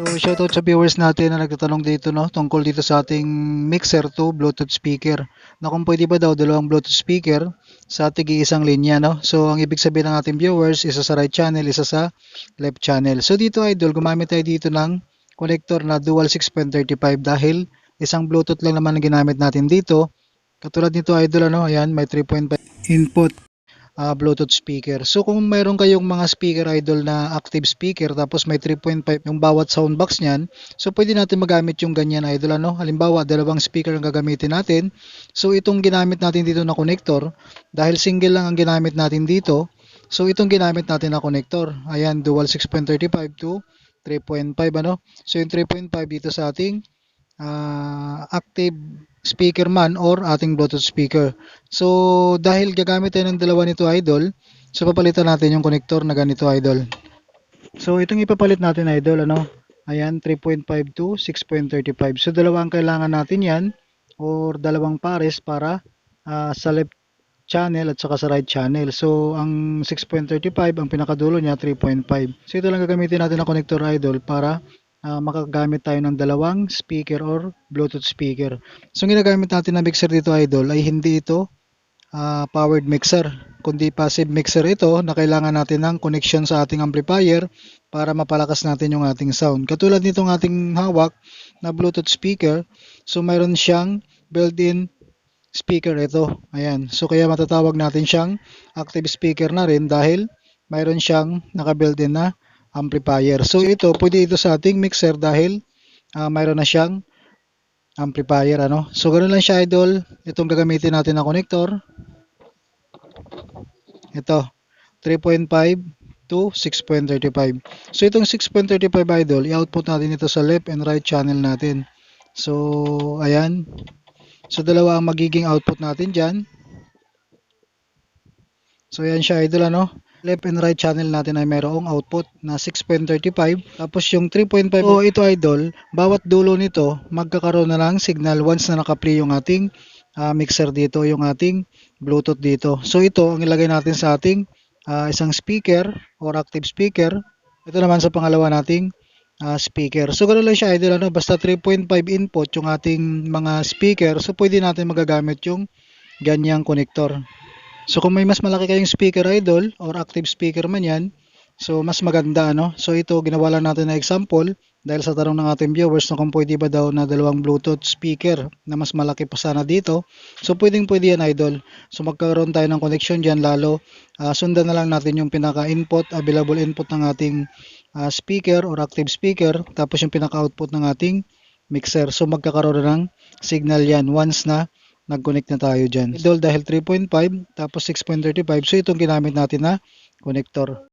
So shoutout sa viewers natin na nagtatanong dito no tungkol dito sa ating mixer to Bluetooth speaker. Na kung pwede ba daw dalawang Bluetooth speaker sa ating isang linya no. So ang ibig sabihin ng ating viewers isa sa right channel, isa sa left channel. So dito idol gumamit tayo dito ng connector na dual 6.35 dahil isang Bluetooth lang naman ang ginamit natin dito. Katulad nito idol ano, ayan may 3.5 input ah, Bluetooth speaker. So kung mayroon kayong mga speaker idol na active speaker tapos may 3.5 yung bawat soundbox niyan, so pwede natin magamit yung ganyan idol ano. Halimbawa, dalawang speaker ang gagamitin natin. So itong ginamit natin dito na connector, dahil single lang ang ginamit natin dito, so itong ginamit natin na connector. Ayan, dual 6.35 to 3.5 ano. So yung 3.5 dito sa ating ah, active speaker man or ating Bluetooth speaker. So, dahil gagamit tayo ng dalawa nito idol, so papalitan natin yung connector na ganito idol. So, itong ipapalit natin idol, ano? Ayan, 3.5 to 6.35. So, dalawa ang kailangan natin yan or dalawang pares para ah, sa left channel at saka sa right channel. So, ang 6.35, ang pinakadulo niya 3.5. So, ito lang gagamitin natin na connector idol para ah, makagamit tayo ng dalawang speaker or Bluetooth speaker. So, ginagamit natin na mixer dito idol ay hindi ito ah, powered mixer, kundi passive mixer ito na kailangan natin ng connection sa ating amplifier para mapalakas natin yung ating sound. Katulad nitong ating hawak na Bluetooth speaker, so mayroon siyang built-in speaker ito. Ayan. So kaya matatawag natin siyang active speaker na rin dahil mayroon siyang naka-built-in na amplifier. So ito, pwede ito sa ating mixer dahil ah, mayroon na siyang amplifier. Ano? So ganoon lang siya idol. Itong gagamitin natin na connector. Ito, 3.5 to 6.35. So itong 6.35 idol, i-output natin ito sa left and right channel natin. So, ayan. So dalawa ang magiging output natin dyan. So ayan siya idol ano. Left and right channel natin ay mayroong output na 6.35. Tapos yung 3.5 o ito idol, bawat dulo nito magkakaroon na ng signal once na naka-play yung ating ah, mixer dito, yung ating Bluetooth dito. So ito ang ilagay natin sa ating ah, isang speaker or active speaker. Ito naman sa pangalawa nating ah, speaker. So ganoon lang siya idol ano, basta 3.5 input yung ating mga speaker, so pwede natin magagamit yung ganyang connector. So kung may mas malaki kayong speaker idol or active speaker man yan, so mas maganda ano. So ito ginawa lang natin na example dahil sa tanong ng ating viewers na kung pwede ba daw na dalawang Bluetooth speaker na mas malaki pa sana dito. So pwedeng pwede yan idol. So magkaroon tayo ng connection dyan lalo. ah, sundan na lang natin yung pinaka-input, available input ng ating ah, speaker or active speaker tapos yung pinaka-output ng ating mixer. So magkakaroon ng signal yan once na nag-connect na tayo dyan. Idol dahil 3.5 tapos 6.35 so itong ginamit natin na connector.